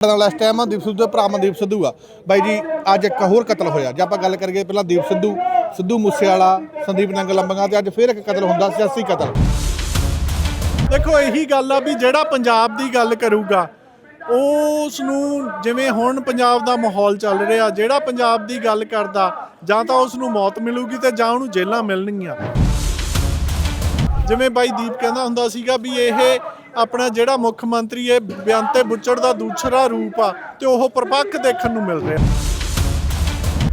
ਨਾਲ ਇਸ ਟਾਈਮ ਦੀਪ ਸਿੱਧੂ ਦੇ ਭਰਾ ਮਨਦੀਪ ਸਿੱਧੂ ਆ। ਬਾਈ ਜੀ, ਅੱਜ ਇੱਕ ਹੋਰ ਕਤਲ ਹੋਇਆ। ਜੇ ਆਪਾਂ ਗੱਲ ਕਰੀਏ ਪਹਿਲਾਂ ਦੀਪ ਸਿੱਧੂ ਸਿੱਧੂ ਮੂਸੇਵਾਲਾ, ਸੰਦੀਪ ਨੰਗਲ ਲੰਬਗਾ ਤੇ ਅੱਜ ਫਿਰ ਇੱਕ ਕਤਲ ਹੁੰਦਾ ਸਿਆਸੀ ਕਤਲ। ਦੇਖੋ, ਇਹੀ ਗੱਲ ਆ ਵੀ ਜਿਹੜਾ ਪੰਜਾਬ ਦੀ ਗੱਲ ਕਰੂਗਾ ਉਸ ਨੂੰ ਜਿਵੇਂ ਹੁਣ ਪੰਜਾਬ ਦਾ ਮਾਹੌਲ ਚੱਲ ਰਿਹਾ, ਜਿਹੜਾ ਪੰਜਾਬ ਦੀ ਗੱਲ ਕਰਦਾ, ਜਾਂ ਤਾਂ ਉਸ ਨੂੰ ਮੌਤ ਮਿਲੂਗੀ ਤੇ ਜਾਂ ਉਹਨੂੰ ਜੇਲਾਂ ਮਿਲਣਗੀਆਂ। ਜਿਵੇਂ ਬਾਈ ਦੀਪ ਕਹਿੰਦਾ ਹੁੰਦਾ ਸੀਗਾ ਵੀ ਇਹ ਆਪਣਾ ਜਿਹੜਾ ਮੁੱਖ ਮੰਤਰੀ ਹੈ, ਬਿਆੰਤੇ ਬੁੱਚੜ ਦਾ ਦੂਸਰਾ ਰੂਪ ਆ ਤੇ ਉਹ ਪ੍ਰਪੱਖ ਦੇਖਣ ਨੂੰ ਮਿਲ ਰਿਹਾ।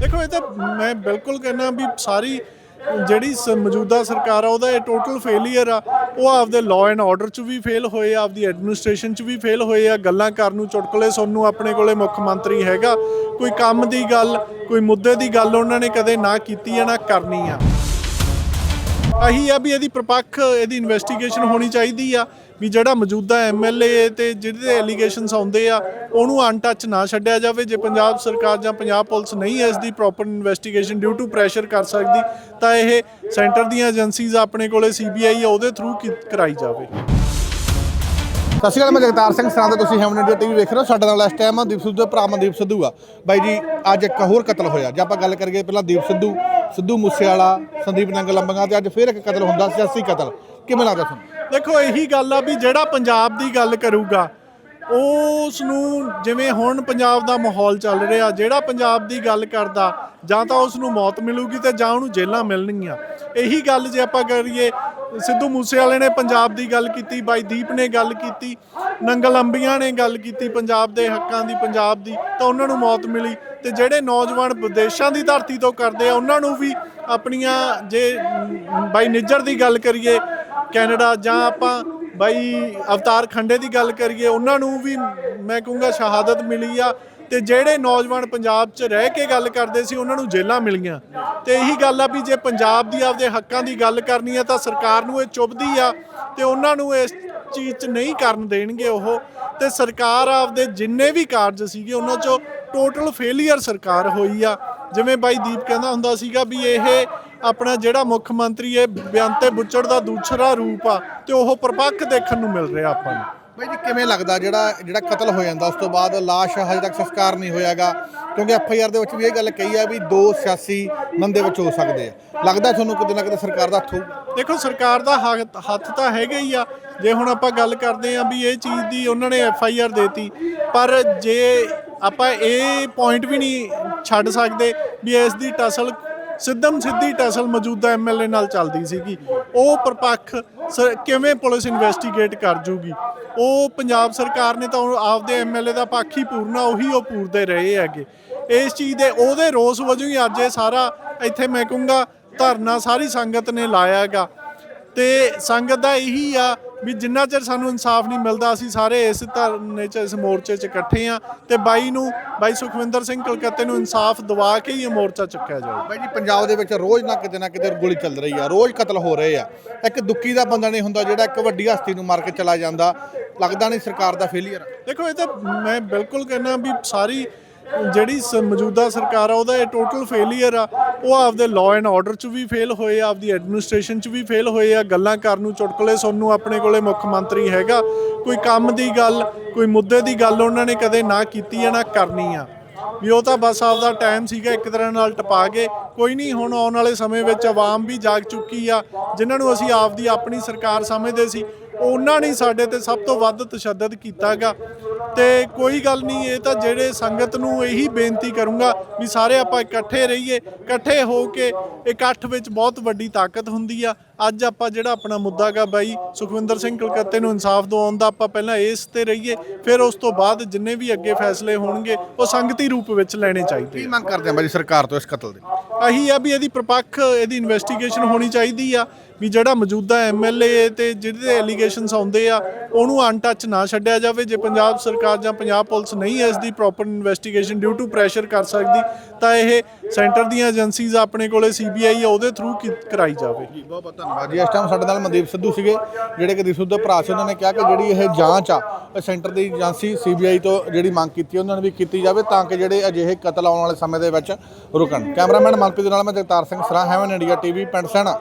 ਦੇਖੋ, ਇਹ ਤਾਂ ਮੈਂ ਬਿਲਕੁਲ ਕਹਿੰਦਾ ਵੀ ਸਾਰੀ ਜਿਹੜੀ ਸ- ਮੌਜੂਦਾ ਸਰਕਾਰ ਆ, ਉਹਦਾ ਇਹ ਟੋਟਲ ਫੇਲਿਅਰ ਆ। ਉਹ ਆਪਦੇ ਲਾਅ ਐਂਡ ਆਰਡਰ 'ਚ ਵੀ ਫੇਲ ਹੋਏ ਆ, ਆਪਦੀ ਐਡਮਿਨਿਸਟ੍ਰੇਸ਼ਨ 'ਚ ਵੀ ਫੇਲ ਹੋਏ ਆ। ਗੱਲਾਂ ਕਰਨ ਨੂੰ ਚੁਟਕਲੇ ਸੁਣਨ ਨੂੰ ਆਪਣੇ ਕੋਲੇ ਮੁੱਖ ਮੰਤਰੀ ਹੈਗਾ। ਕੋਈ ਕੰਮ ਦੀ ਗੱਲ, ਕੋਈ ਮੁੱਦੇ ਦੀ ਗੱਲ ਉਹਨਾਂ ਨੇ ਕਦੇ ਨਾ ਕੀਤੀ ਆ, ਨਾ ਕਰਨੀ ਆ। ਅਹੀ ਆ ਵੀ ਇਹਦੀ ਪ੍ਰਪੱਖ, ਇਹਦੀ ਇਨਵੈਸਟੀਗੇਸ਼ਨ ਹੋਣੀ ਚਾਹੀਦੀ ਆ ਵੀ ਜਿਹੜਾ ਮੌਜੂਦਾ ਐਮਐਲਏ ਤੇ ਜਿਹਦੇ ਐਲੀਗੇਸ਼ਨਸ ਆਉਂਦੇ ਆ, ਉਹਨੂੰ ਅਨਟੱਚ ਨਾ ਛੱਡਿਆ ਜਾਵੇ। ਜੇ ਪੰਜਾਬ ਸਰਕਾਰ ਜਾਂ ਪੰਜਾਬ ਪੁਲਿਸ ਨਹੀਂ ਇਸ ਦੀ proper investigation due to pressure ਕਰ ਸਕਦੀ, ਤਾਂ ਇਹ ਸੈਂਟਰ ਦੀਆਂ ਏਜੰਸੀਜ਼ ਆਪਣੇ ਕੋਲੇ ਸੀਬੀਆਈ ਆ, ਉਹਦੇ ਥਰੂ ਕਰਾਈ ਜਾਵੇ। ਸਤਿ ਸ਼੍ਰੀ ਅਕਾਲ, ਮੈਂ ਜਗਤਾਰ ਸਿੰਘ ਸਰਾਂ ਤੇ ਤੁਸੀਂ ਹੈਮਨ ਇੰਡੀਆ ਟੀਵੀ ਵੇਖ ਰਹੇ ਹੋ। ਸਾਡੇ ਨਾਲ ਇਸ ਟਾਈਮ ਦੀਪ ਸਿੱਧੂ ਦੇ ਭਰਾ ਮਨਦੀਪ ਸਿੱਧੂ ਆ। ਬਾਈ ਜੀ, ਅੱਜ ਇੱਕ ਹੋਰ ਕਤਲ ਹੋਇਆ। ਜੇ ਆਪਾਂ ਗੱਲ ਕਰੀਏ, ਪਹਿਲਾਂ ਦੀਪ ਸਿੱਧੂ ਸਿੱਧੂ ਮੂਸੇਵਾਲਾ, ਸੰਦੀਪ ਨੰਗਲ ਲੰਬਗਾ ਤੇ ਅੱਜ ਫਿਰ ਇੱਕ ਕਤਲ ਹੁੰਦਾ, ਸਿਆਸੀ ਕਤਲ। ਕਿਵੇਂ ਲੱਗਦਾ ਤੁਹਾਨੂੰ? ਦੇਖੋ, ਇਹੀ ਗੱਲ ਆ ਵੀ ਜਿਹੜਾ ਪੰਜਾਬ ਦੀ ਗੱਲ ਕਰੂਗਾ ਉਸ ਨੂੰ ਜਿਵੇਂ ਹੁਣ ਪੰਜਾਬ ਦਾ ਮਾਹੌਲ ਚੱਲ ਰਿਹਾ, ਜਿਹੜਾ ਪੰਜਾਬ ਦੀ ਗੱਲ ਕਰਦਾ, ਜਾਂ ਤਾਂ ਉਸ ਨੂੰ ਮੌਤ ਮਿਲੂਗੀ ਤੇ ਜਾਂ ਉਹਨੂੰ ਜੇਲ੍ਹਾਂ ਮਿਲਣਗੀਆਂ। ਇਹੀ ਗੱਲ ਜੇ ਆਪਾਂ ਕਰੀਏ ਸਿੱਧੂ ਮੂਸੇਵਾਲੇ ਨੇ ਪੰਜਾਬ ਦੀ ਗੱਲ ਕੀਤੀ, ਬਾਈ ਦੀਪ ਨੇ ਗੱਲ ਕੀਤੀ, ਨੰਗਲ ਅੰਬੀਆਂ ਨੇ ਗੱਲ ਕੀਤੀ ਪੰਜਾਬ ਦੇ ਹੱਕਾਂ ਦੀ, ਪੰਜਾਬ ਦੀ, ਤਾਂ ਉਹਨਾਂ ਨੂੰ ਮੌਤ ਮਿਲੀ ਤੇ ਜਿਹੜੇ ਨੌਜਵਾਨ ਵਿਦੇਸ਼ਾਂ ਦੀ ਧਰਤੀ ਤੋਂ ਕਰਦੇ ਆ, ਉਹਨਾਂ ਨੂੰ ਵੀ ਆਪਣੀਆਂ ਜੇ, ਬਾਈ ਨਿੱਜਰ ਦੀ ਗੱਲ ਕਰੀਏ, ਕੈਨੇਡਾ ਜਾਂ ਆਪਾਂ ਬਾਈ, ਅਵਤਾਰ ਖੰਡੇ ਦੀ ਗੱਲ ਕਰੀਏ, ਉਹਨਾਂ ਨੂੰ ਵੀ ਮੈਂ ਕਹੂੰਗਾ ਸ਼ਹਾਦਤ ਮਿਲੀ ਆ ਤੇ ਜਿਹੜੇ ਨੌਜਵਾਨ ਪੰਜਾਬ 'ਚ ਰਹਿ ਕੇ ਗੱਲ ਕਰਦੇ ਸੀ, ਉਹਨਾਂ ਨੂੰ ਜੇਲ੍ਹਾਂ ਮਿਲੀਆਂ। ਤੇ ਇਹੀ ਗੱਲ ਆ ਵੀ ਜੇ ਪੰਜਾਬ ਦੀ ਆਪਦੇ ਹੱਕਾਂ ਦੀ ਗੱਲ ਕਰਨੀ ਆ, ਤਾਂ ਸਰਕਾਰ ਨੂੰ ਇਹ ਚੁੱਭਦੀ ਆ ਤੇ ਉਹਨਾਂ ਨੂੰ ਇਸ ਚੀਜ਼ 'ਚ ਨਹੀਂ ਕਰਨ ਦੇਣਗੇ ਉਹ। ਤੇ ਸਰਕਾਰ ਆਪਦੇ ਜਿੰਨੇ ਵੀ ਕਾਰਜ ਸੀਗੇ, ਉਹਨਾਂ 'ਚੋਂ ਟੋਟਲ ਫੇਲਿਅਰ ਸਰਕਾਰ ਹੋਈ ਆ। ਜਿਵੇਂ ਬਾਈ ਦੀਪ ਕਹਿੰਦਾ ਹੁੰਦਾ ਸੀਗਾ ਵੀ ਇਹ ਆਪਣਾ ਜਿਹੜਾ ਮੁੱਖ ਮੰਤਰੀ ਹੈ ਬਿਆੰਤੇ ਬੁੱਚੜ ਦਾ ਦੂਸਰਾ ਰੂਪ ਆ ਤੇ ਉਹ ਪ੍ਰਪੱਖ ਦੇਖਣ ਨੂੰ ਮਿਲ ਰਿਹਾ ਆਪਾਂ ਨੂੰ। ਬਾਈ ਜੀ ਕਿਵੇਂ ਲੱਗਦਾ ਜਿਹੜਾ ਜਿਹੜਾ ਕਤਲ ਹੋ ਜਾਂਦਾ ਉਸ ਤੋਂ ਬਾਅਦ ਲਾਸ਼ ਹਜੇ ਤੱਕ ਸੰਸਕਾਰ ਨਹੀਂ ਹੋਇਆਗਾ? ਕਿਉਂਕਿ ਐਫ ਆਈ ਆਰ ਦੇ ਵਿੱਚ ਵੀ ਇਹ ਗੱਲ ਕਹੀ ਆ ਵੀ ਦੋ ਸਿਆਸੀ ਬੰਦੇ ਵਿੱਚ ਹੋ ਸਕਦੇ ਆ। ਲੱਗਦਾ ਤੁਹਾਨੂੰ ਕਿਤੇ ਨਾ ਕਿਤੇ ਸਰਕਾਰ ਦਾ ਹੱਥ ਹੋਊ? ਦੇਖੋ ਸਰਕਾਰ ਦਾ ਹੱਥ ਹੱਥ ਤਾਂ ਹੈਗਾ ਹੀ ਆ। ਜੇ ਹੁਣ ਆਪਾਂ ਗੱਲ ਕਰਦੇ ਆ ਵੀ ਇਹ ਚੀਜ਼ ਦੀ ਉਹਨਾਂ ਨੇ ਐਫ ਆਈ ਆਰ ਦੇਤੀ ਪਰ ਜੇ ਆਪਾਂ ਇਹ ਪੁਆਇੰਟ ਵੀ ਨਹੀਂ ਛੱਡ ਸਕਦੇ ਵੀ ਇਸ ਦੀ ਟਸਲ ਸਿੱਧਮ ਸਿੱਧੀ ਟਸਲ ਮੌਜੂਦਾ ਐਮਐਲਏ ਨਾਲ ਚੱਲਦੀ ਸੀਗੀ। ਉਹ ਪਰਪੱਖ ਸ- ਕਿਵੇਂ ਪੁਲਿਸ ਇਨਵੈਸਟੀਗੇਟ ਕਰ ਜੂਗੀ? ਉਹ ਪੰਜਾਬ ਸਰਕਾਰ ਨੇ ਤਾਂ ਉਹ ਆਪਦੇ ਐਮਐਲਏ ਦਾ ਪੱਖ ਹੀ ਪੂਰਨਾ ਉਹੀ ਉਹ ਪੂਰਦੇ ਰਹੇ ਹੈਗੇ। ਇਸ ਚੀਜ਼ ਦੇ ਉਹਦੇ ਰੋਸ ਵਜੋਂ ਹੀ ਅੱਜ ਇਹ ਸਾਰਾ ਇੱਥੇ ਮੈਂ ਕਹੂੰਗਾ ਧਰਨਾ, ਸਾਰੀ ਸੰਗਤ ਨੇ ਲਾਇਆ ਹੈਗਾ ਤੇ ਸੰਗਤ ਦਾ ਇਹੀ ਆ ਵੀ ਜਿੰਨਾ ਚਿਰ ਸਾਨੂੰ ਇਨਸਾਫ ਨਹੀਂ ਮਿਲਦਾ ਅਸੀਂ ਸਾਰੇ ਇਸ ਧਰਨੇ 'ਚ ਇਸ ਮੋਰਚੇ 'ਚ ਇਕੱਠੇ ਆ ਤੇ ਬਾਈ ਨੂੰ ਬਾਈ ਸੁਖਵਿੰਦਰ ਸਿੰਘ ਕਲਕੱਤੇ ਨੂੰ ਇਨਸਾਫ ਦਿਵਾ ਕੇ ਹੀ ਇਹ ਮੋਰਚਾ ਚੁੱਕਿਆ ਜਾਊ। ਬਾਈ ਜੀ ਪੰਜਾਬ ਦੇ ਵਿੱਚ ਰੋਜ਼ ਨਾ ਕਿਤੇ ਨਾ ਕਿਤੇ ਗੋਲੀ ਚੱਲ ਰਹੀ ਆ ਰੋਜ਼ ਕਤਲ ਹੋ ਰਹੇ ਆ। ਇੱਕ ਦੁੱਕੀ ਦਾ ਬੰਦਾ ਨਹੀਂ ਹੁੰਦਾ ਜਿਹੜਾ ਇੱਕ ਵੱਡੀ ਹਸਤੀ ਨੂੰ ਮਾਰ ਕੇ ਚਲਾ ਜਾਂਦਾ। ਲੱਗਦਾ ਨਹੀਂ ਸਰਕਾਰ ਦਾ ਫੇਲਿਅਰ ਦੇਖੋ ਇਹ ਤਾਂ ਮੈਂ ਬਿਲਕੁਲ ਕਹਿੰਦਾ ਵੀ ਸਾਰੀ ਜਿਹੜੀ ਸ- ਮੌਜੂਦਾ ਸਰਕਾਰ ਆ, ਉਹਦਾ ਇਹ ਟੋਟਲ ਫੇਲਿਅਰ ਆ। ਉਹ ਆਪਦੇ ਲਾਅ ਐਂਡ ਆਰਡਰ 'ਚ ਵੀ ਫੇਲ ਹੋਏ ਆ, ਆਪਦੀ ਐਡਮਿਨਿਸਟ੍ਰੇਸ਼ਨ 'ਚ ਵੀ ਫੇਲ ਹੋਏ ਆ। ਗੱਲਾਂ ਕਰਨ ਨੂੰ ਚੁਟਕਲੇ ਸੁਣਨ ਨੂੰ ਆਪਣੇ ਕੋਲੇ ਮੁੱਖ ਮੰਤਰੀ ਹੈਗਾ। ਕੋਈ ਕੰਮ ਦੀ ਗੱਲ, ਕੋਈ ਮੁੱਦੇ ਦੀ ਗੱਲ ਉਹਨਾਂ ਨੇ ਕਦੇ ਨਾ ਕੀਤੀ ਆ, ਨਾ ਕਰਨੀ ਆ। ਵੀ ਉਹ ਤਾਂ ਬਸ ਆਪਦਾ ਟਾਈਮ ਸੀਗਾ ਇੱਕ ਤਰ੍ਹਾਂ ਨਾਲ ਟਪਾ ਕੇ। ਕੋਈ ਨਹੀਂ, ਹੁਣ ਆਉਣ ਵਾਲੇ ਸਮੇਂ ਵਿੱਚ ਆਵਾਮ ਵੀ ਜਾਗ ਚੁੱਕੀ ਆ। ਜਿਨ੍ਹਾਂ ਨੂੰ ਅਸੀਂ ਆਪਦੀ, ਆਪਣੀ ਸਰਕਾਰ ਸਮਝਦੇ ਸੀ। ਉਹਨਾਂ ਨੇ ਸਾਡੇ ਤੇ ਸਭ ਤੋਂ ਵੱਧ ਤਸ਼ੱਦਦ ਕੀਤਾਗਾ। ਤੇ ਕੋਈ ਗੱਲ ਨਹੀਂ ਇਹ ਤਾਂ ਜਿਹੜੇ ਸੰਗਤ ਨੂੰ ਇਹੀ ਬੇਨਤੀ ਕਰੂੰਗਾ ਵੀ ਸਾਰੇ ਆਪਾਂ ਇਕੱਠੇ ਰਹੀਏ ਇਕੱਠੇ ਹੋ ਕੇ ਇਕੱਠ ਵਿੱਚ ਬਹੁਤ ਵੱਡੀ ਤਾਕਤ ਹੁੰਦੀ ਆ। ਅੱਜ ਆਪਾਂ ਜਿਹੜਾ ਆਪਣਾ ਮੁੱਦਾ ਗਾ ਬਾਈ ਸੁਖਵਿੰਦਰ ਸਿੰਘ ਕਲਕੱਤੇ ਨੂੰ ਇਨਸਾਫ ਦਿਵਾਉਣ ਦਾ ਆਪਾਂ ਪਹਿਲਾਂ ਇਸ ਤੇ ਰਹੀਏ ਫਿਰ ਉਸ ਤੋਂ ਬਾਅਦ ਜਿੰਨੇ ਵੀ ਅੱਗੇ ਫੈਸਲੇ ਹੋਣਗੇ ਉਹ ਸੰਗਤੀ ਰੂਪ ਵਿੱਚ ਲੈਣੇ ਚਾਹੀਦੇ ਕੀ ਮੰਗ ਕਰਦੇ ਆ ਬਾਈ ਸਰਕਾਰ ਤੋਂ ਇਸ ਕਤਲ ਦੀ? ਅਹੀ ਆ ਵੀ ਇਹਦੀ ਪ੍ਰਪੱਖ ਇਹਦੀ ਇਨਵੈਸਟੀਗੇਸ਼ਨ ਹੋਣੀ ਚਾਹੀਦੀ ਆ। ਵੀ ਜਿਹੜਾ ਮੌਜੂਦਾ ਐਮਐਲਏ ਤੇ ਜਿਹਦੇ ਐਲੀਗੇਸ਼ਨਸ ਆਉਂਦੇ ਆ, ਉਹਨੂੰ ਅਨਟੱਚ ਨਾ ਛੱਡਿਆ ਜਾਵੇ। ਜੇ ਪੰਜਾਬ ਸਰਕਾਰ ਜਾਂ ਪੰਜਾਬ ਪੁਲਿਸ ਨਹੀਂ ਇਸ ਦੀ proper investigation due to pressure ਕਰ ਸਕਦੀ, ਤਾਂ ਇਹ ਸੈਂਟਰ ਦੀਆਂ ਏਜੰਸੀਜ਼ ਆਪਣੇ ਕੋਲੇ ਸੀਬੀਆਈ ਆ, ਉਹਦੇ ਥਰੂ ਕਰਾਈ ਜਾਵੇ। ਬਹੁਤ ਬਹੁਤ ਧੰਨਵਾਦ ਜੀ। ਇਸ ਟਾਈਮ ਸਾਡੇ ਨਾਲ ਮਨਦੀਪ ਸਿੱਧੂ ਸੀਗੇ, ਜਿਹੜੇ ਕਿ ਦੀਪ ਸਿੱਧੂ ਦੇ ਭਰਾ ਸੀ, ਉਹਨਾਂ ਨੇ ਕਿਹਾ ਕਿ ਜਿਹੜੀ ਇਹ ਜਾਂਚ ਆ ਸੈਂਟਰ ਦੀ ਏਜੰਸੀ ਸੀਬੀਆਈ ਤੋਂ ਜਿਹੜੀ ਮੰਗ ਕੀਤੀ, ਉਹਨਾਂ ਨੇ ਵੀ ਕੀਤੀ ਜਾਵੇ ਤਾਂ ਕਿ ਜਿਹੜੇ ਅਜਿਹੇ ਕਤਲ ਆਉਣ ਵਾਲੇ ਸਮੇਂ ਦੇ ਵਿੱਚ ਰੁਕਣ। ਕੈਮਰਾਮੈਨ ਮਨਪ੍ਰੀਤ ਦੇ ਨਾਲ ਮੈਂ Jagtar Singh Sra heaven India TV ਪਿੰਡ ਸੈਣਾ।